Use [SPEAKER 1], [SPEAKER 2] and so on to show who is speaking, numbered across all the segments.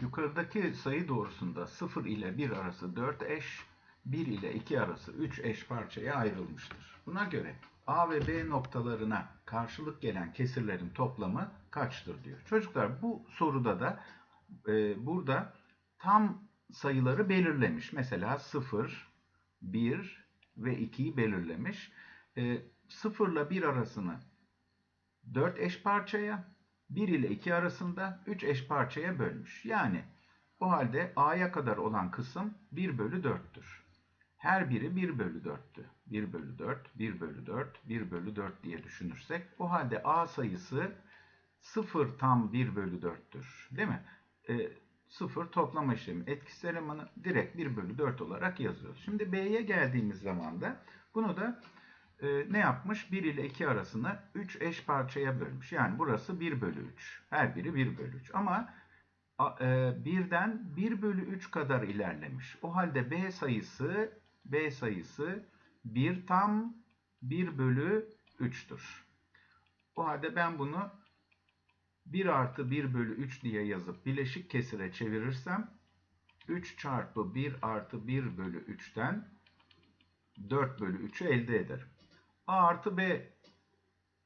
[SPEAKER 1] Yukarıdaki sayı doğrusunda 0 ile 1 arası 4 eş, 1 ile 2 arası 3 eş parçaya ayrılmıştır. Buna göre A ve B noktalarına karşılık gelen kesirlerin toplamı kaçtır diyor. Çocuklar bu soruda da e, burada tam sayıları belirlemiş. Mesela 0, 1 ve 2'yi belirlemiş. E, 0 ile 1 arasını 4 eş parçaya, 1 ile 2 arasında 3 eş parçaya bölmüş. Yani o halde A'ya kadar olan kısım 1 bölü 4'tür. Her biri 1 bölü 4'tü. 1 bölü 4, 1 bölü 4, 1 bölü 4 diye düşünürsek o halde A sayısı 0 tam 1 bölü 4'tür. Değil mi? E, 0 toplama işlemi etkisiz elemanı direkt 1 bölü 4 olarak yazıyoruz. Şimdi B'ye geldiğimiz zaman da bunu da e, ne yapmış? 1 ile 2 arasını 3 eş parçaya bölmüş. Yani burası 1 bölü 3. Her biri 1 bölü 3. Ama e, birden 1 bölü 3 kadar ilerlemiş. O halde B sayısı B sayısı 1 tam 1 bölü 3'tür. O halde ben bunu 1 artı 1 bölü 3 diye yazıp bileşik kesire çevirirsem 3 çarpı 1 artı 1 bölü 3'ten 4 bölü 3'ü elde ederim. A artı B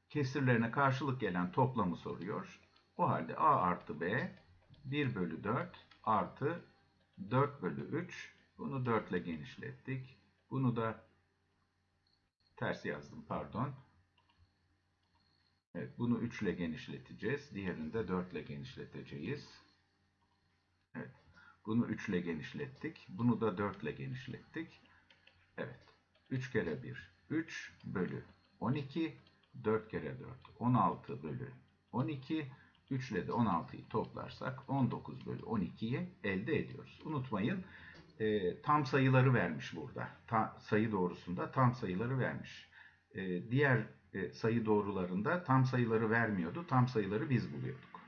[SPEAKER 1] kesirlerine karşılık gelen toplamı soruyor. O halde A artı B 1 bölü 4 artı 4 bölü 3. Bunu 4 ile genişlettik. Bunu da ters yazdım pardon. Evet, bunu 3 ile genişleteceğiz. Diğerini de 4 ile genişleteceğiz. Evet. Bunu 3 ile genişlettik. Bunu da 4 ile genişlettik. Evet. 3 kere 1 3 bölü 12 4 kere 4 16 bölü 12 3 ile de 16'yı toplarsak 19 bölü 12'yi elde ediyoruz. Unutmayın e, tam sayıları vermiş burada. Ta, sayı doğrusunda tam sayıları vermiş. E, diğer e, sayı doğrularında tam sayıları vermiyordu. Tam sayıları biz buluyorduk.